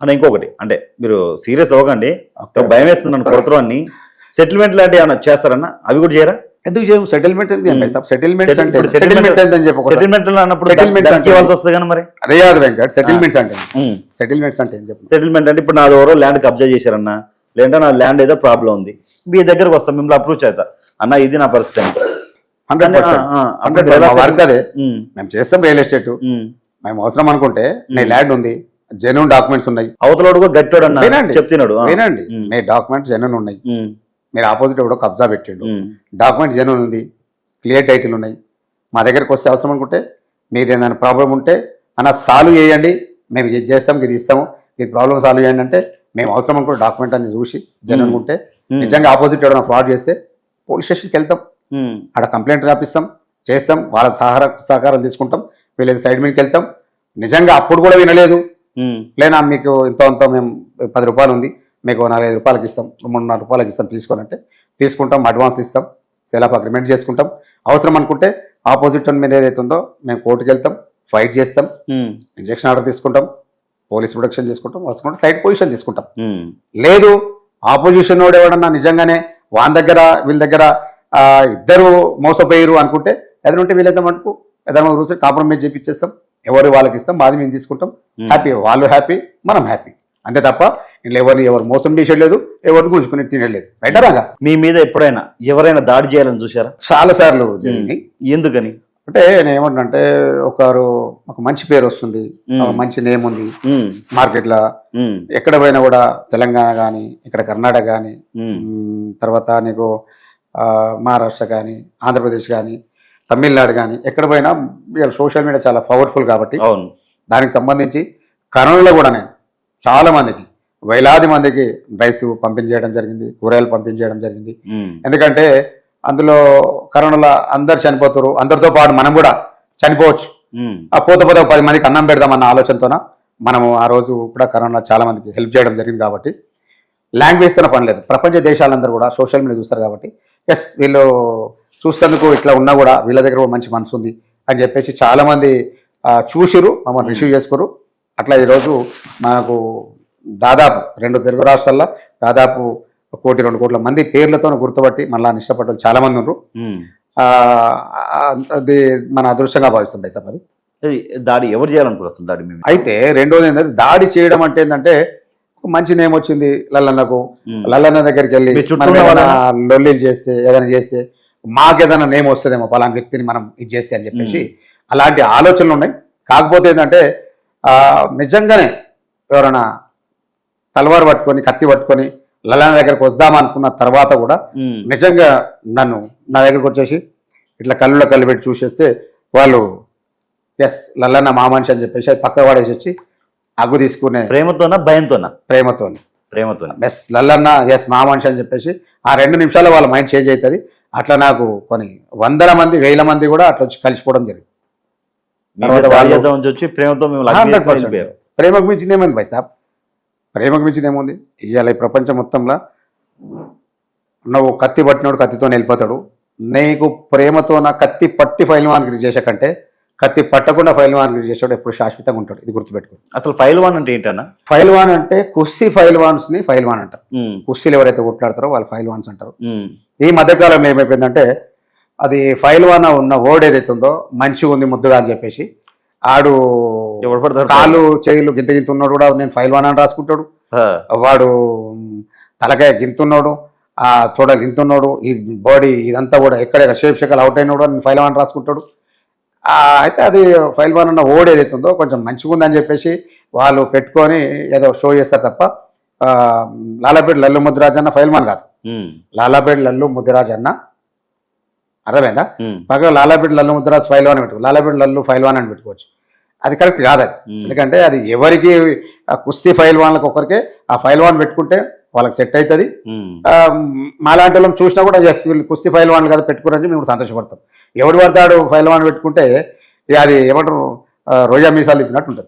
అని ఇంకొకటి అంటే మీరు సీరియస్ అవ్వకండి. భయం వేస్తున్నాను కొడతారు అని సెటిల్మెంట్ లాంటివి ఏమైనా చేస్తారన్నా? అవి కూడా చేయరా? ఎందుకు చేయము సెటిల్మెంట్ Hmm. సెటిల్మెంట్ Settle- అంటే సెటిల్మెంట్ చెప్పి సెటిల్మెంట్ అన్నప్పుడు దానికి అంటే- ఇవ్వాల్సి వస్తుంది కానీ మరి? రియాద్ వెంకట్ సెటిల్మెంట్స్ అంటే. సెటిల్మెంట్స్ అంటే ఏం చెప్పు. సెటిల్మెంట్ అంటే ఇప్పుడు నాది ఎవరో ల్యాండ్ కబ్జా చేశారన్న. లేదంటే నా ల్యాండ్ ఏదో ప్రాబ్లం ఉంది. మీ దగ్గరకు వస్తాం మిమ్మల్ని అప్రూవ్ చేస్తా. అన్న ఇది నా పరిస్థితి. హండ్రెడ్ వర్క్ అదే. ఉమ్, మేము చేస్తాం రియల్ ఎస్టేట్ ఉమ్. మేము అవసరం అనుకుంటే నీ ల్యాండ్ ఉంది. జెన్యున్ డాక్యుమెంట్స్ ఉన్నాయి. అవతలోడు కూడా గట్టాడు అన్న వినండి. చెప్తున్నాడు. వినండి. మీ డాక్యుమెంట్స్ జెన్యున్ ఉన్నాయి. మీరు ఆపోజిట్ ఎవడో కబ్జా పెట్టిండు. డాక్యుమెంట్ జెన్యున్ ఉంది. క్లియర్ టైటిల్ ఉన్నాయి. మా దగ్గరకు వస్తే అవసరం అనుకుంటే మీది ఏదైనా ప్రాబ్లం ఉంటే అన్న సాల్వ్ చేయండి. మేము ఇది చేస్తాం ఇది ఇస్తాము. ఇది ప్రాబ్లం సాల్వ్ చేయండి అంటే మేము అవసరం అనుకుంటే డాక్యుమెంట్ అన్ని చూసి జెన్యున్ ఉంటే. నిజంగా ఆపోజిట్ ఎవరైనా ఫ్రాడ్ చేస్తే పోలీస్ స్టేషన్కి వెళ్తాం. ఆడ కంప్లైంట్ రాపిస్తాం. చేస్తాం. వాళ్ళ సహార సహకారం తీసుకుంటాం. వీళ్ళది సైడ్ మీదకి వెళ్తాం. నిజంగా అప్పుడు కూడా వినలేదు. లేనా మీకు ఇంత అంత మేము పది రూపాయలు ఉంది మీకు నాలుగైదు రూపాయలకి ఇస్తాం మూడున్నర రూపాయలకి ఇస్తాం తీసుకోనంటే తీసుకుంటాం అడ్వాన్స్ ఇస్తాం సెల్ ఆఫ్ అగ్రిమెంట్ చేసుకుంటాం. అవసరం అనుకుంటే ఆపోజిట్ మీద ఏదైతే ఉందో మేము కోర్టుకి వెళ్తాం ఫైట్ చేస్తాం ఇంజక్షన్ ఆర్డర్ తీసుకుంటాం పోలీస్ ప్రొటెక్షన్ తీసుకుంటాం అవసరం సైడ్ పొజిషన్ తీసుకుంటాం. లేదు ఆపోజిషన్ వాడు ఎవడన్నా నిజంగానే వాని దగ్గర వీళ్ళ దగ్గర ఇద్దరు మోసపోయారు అనుకుంటే ఏదైనా ఉంటే వీళ్ళైతే మటుకు ఏదైనా రూల్స్ కాంప్రమైజ్ చేపించేస్తాం ఎవరు వాళ్ళకి ఇస్తాం బాధ మేము తీసుకుంటాం. హ్యాపీ వాళ్ళు హ్యాపీ మనం హ్యాపీ అంతే తప్ప ఇంట్లో ఎవరిని ఎవరు మోసం చేసేయలేదు ఎవరిని గుంజుకుని తినలేదు రైట్ రాగా? మీ మీద ఎప్పుడైనా ఎవరైనా దాడి చేయాలని చూసారా చాలా సార్లు ఎందుకని? అంటే నేను ఏమంటున్నా ఒకరు ఒక మంచి పేరు వస్తుంది మంచి నేమ్ ఉంది ఉమ్, మార్కెట్లో. ఉమ్, ఎక్కడ పోయినా కూడా తెలంగాణ కానీ ఇక్కడ కర్ణాటక కానీ. తర్వాత నీకు మహారాష్ట్ర కానీ ఆంధ్రప్రదేశ్ కానీ తమిళనాడు కానీ ఎక్కడ పోయినా సోషల్ మీడియా చాలా పవర్ఫుల్ కాబట్టి అవును. దానికి సంబంధించి కరోనాలో కూడా నేను చాలా మందికి వేలాది మందికి రైస్ పంపించేయడం జరిగింది కూరగాయలు పంపించేయడం జరిగింది. ఉమ్, ఎందుకంటే అందులో కరోనాలో అందరు చనిపోతారు అందరితో పాటు మనం కూడా చనిపోవచ్చు. ఆ పోత పోత పది మందికి అన్నం పెడదామన్న ఆలోచనతోన మనము ఆ రోజు కూడా కరోనా చాలా మందికి హెల్ప్ చేయడం జరిగింది కాబట్టి లాంగ్వేజ్తోనే పని లేదు. ప్రపంచ దేశాలందరూ కూడా సోషల్ మీడియా చూస్తారు కాబట్టి ఎస్ వీళ్ళు చూసేందుకు ఇట్లా ఉన్నా కూడా వీళ్ళ దగ్గర కూడా మంచి మనసు ఉంది అని చెప్పేసి చాలా మంది ఆ, చూసిరు మమ్మల్ని రిసీవ్ చేసుకోరు. అట్లా ఈరోజు మనకు దాదాపు రెండు తెలుగు రాష్ట్రాల్లో దాదాపు కోటి రెండు కోట్ల మంది పేర్లతో గుర్తుపట్టి మళ్ళా ఇష్టపడ్డ వాళ్ళు చాలా మంది ఉన్నారు అది మన అదృష్టంగా భావిస్తుంటాయి సార్ అది. దాడి ఎవరు చేయాలనుకుంటున్నారు దాడి మేము అయితే రెండోది ఏంటంటే దాడి చేయడం అంటే ఏంటంటే మంచి నేమ్ వచ్చింది లల్లన్నకు. లల్లన్న దగ్గరికి వెళ్ళి? లొల్లిలు చేస్తే ఏదైనా చేస్తే మాకు ఏదైనా నేమ్ వస్తుందేమో పలానా వ్యక్తిని మనం ఇది చేస్తే అని చెప్పేసి అలాంటి ఆలోచనలు ఉన్నాయి. కాకపోతే ఏంటంటే నిజంగానే ఎవరైనా తలవారు పట్టుకొని కత్తి పట్టుకొని లల్లన్న దగ్గరకు వద్దామనుకున్న తర్వాత కూడా నిజంగా నన్ను నా దగ్గరకు వచ్చేసి ఇట్లా కళ్ళులో కళ్ళు పెట్టి చూసేస్తే వాళ్ళు ఎస్ లల్లన్న మా మనిషి అని చెప్పేసి అది పక్క వాడేసి వచ్చి అగ్గు తీసుకునే ప్రేమతోనా భయంతోనా? ప్రేమతో ప్రేమతోనా. ఎస్ లల్లన్న ఎస్ మా మనిషి అని చెప్పేసి ఆ రెండు నిమిషాల్లో వాళ్ళ మైండ్ చేంజ్ అవుతుంది. అట్లా నాకు కొన్ని వందల మంది వేల మంది కూడా అట్లా వచ్చి కలిసిపోవడం జరిగింది. మీ మీద తర్వాత దాడి వాళ్ళు- చేద్దామని వచ్చి ప్రేమతో మేము లగ్నం 100% చేసుకొని వెళ్ళిపోయారు. ప్రేమకు మించింది ఏముంది బై సాబ్? ప్రేమకు మించింది ఏముంది? ఇవాళ ఈ ప్రపంచం మొత్తంలో నువ్వు కత్తి పట్టినోడు కత్తితో వెళ్ళిపోతాడు. నీకు ప్రేమతో నా కత్తి పట్టి ఫైల్ వానికి చేసే కంటే కత్తి పట్టకుండా ఫైల్ వానికి చేసాడు ఎప్పుడు శాశ్వతంగా ఉంటాడు. ఇది గుర్తుపెట్టుకో. అసలు ఫైల్ వన్ అంటే ఏంటన్నా? ఫైల్ వాన్ అంటే కుస్తీ ఫైల్ వాన్స్ని ఫైల్ వాన్ అంటారు. కుస్తీలు ఎవరైతే కొట్లాడతారో వాళ్ళు ఫైల్ వాన్స్ అంటారు. ఈ మధ్యకాలంలో ఏమైపోయిందంటే అది ఫైల్ వాన ఉన్న వర్డ్ ఏదైతే ఉందో మంచిగా ఉంది ముద్దుగా అని చెప్పేసి ఆడు కాలు చేయిలు గింత గింత ఉన్నాడు కూడా నేను ఫైల్ వాన్ అని రాసుకుంటాడు. వాడు తలకాయ గింతున్నాడు ఆ తోడ గింతున్నాడు ఈ బాడీ ఇదంతా కూడా ఎక్కడ షేప్ షకల్ అవుట్ అయినాడు అని ఫైల్ వన్ రాసుకుంటాడు. అయితే అది ఫైల్ వన్ అన్న ఓడ్ ఏదైతే ఉందో కొంచెం మంచిగా ఉందని చెప్పేసి వాళ్ళు పెట్టుకొని ఏదో షో చేస్తారు తప్ప లాలాపేట లల్లు ముద్దిరాజ్ అన్న ఫైల్ వన్ కాదు. లాలాపేట లల్లు ముద్దిరాజ్ అన్న అర్థమైందా పక్కన లాలాపేట లల్లు ముద్దిరాజ్ ఫైల్ వన్ పెట్టుకో లాలాపేట లల్లు ఫైల్ వన్ అని పెట్టుకోవచ్చు. అది కరెక్ట్ కాదు అది. ఎందుకంటే అది ఎవరికి కుస్తీ ఫైల్ వాళ్ళకి ఒకరికే ఆ ఫైల్ వన్ పెట్టుకుంటే వాళ్ళకి సెట్ అవుతుంది మాలాంటి వాళ్ళని చూసినా కూడా ఎస్ వీళ్ళు కుస్తీ ఫైల్ వాళ్ళు కదా పెట్టుకురని మేము సంతోషపడతాం. ఎవడు పడతాడు ఫైల్ వన్ పెట్టుకుంటే ఇక అది ఏమంటారు రోజా మీసాలు తిప్పినట్టు ఉంటుంది.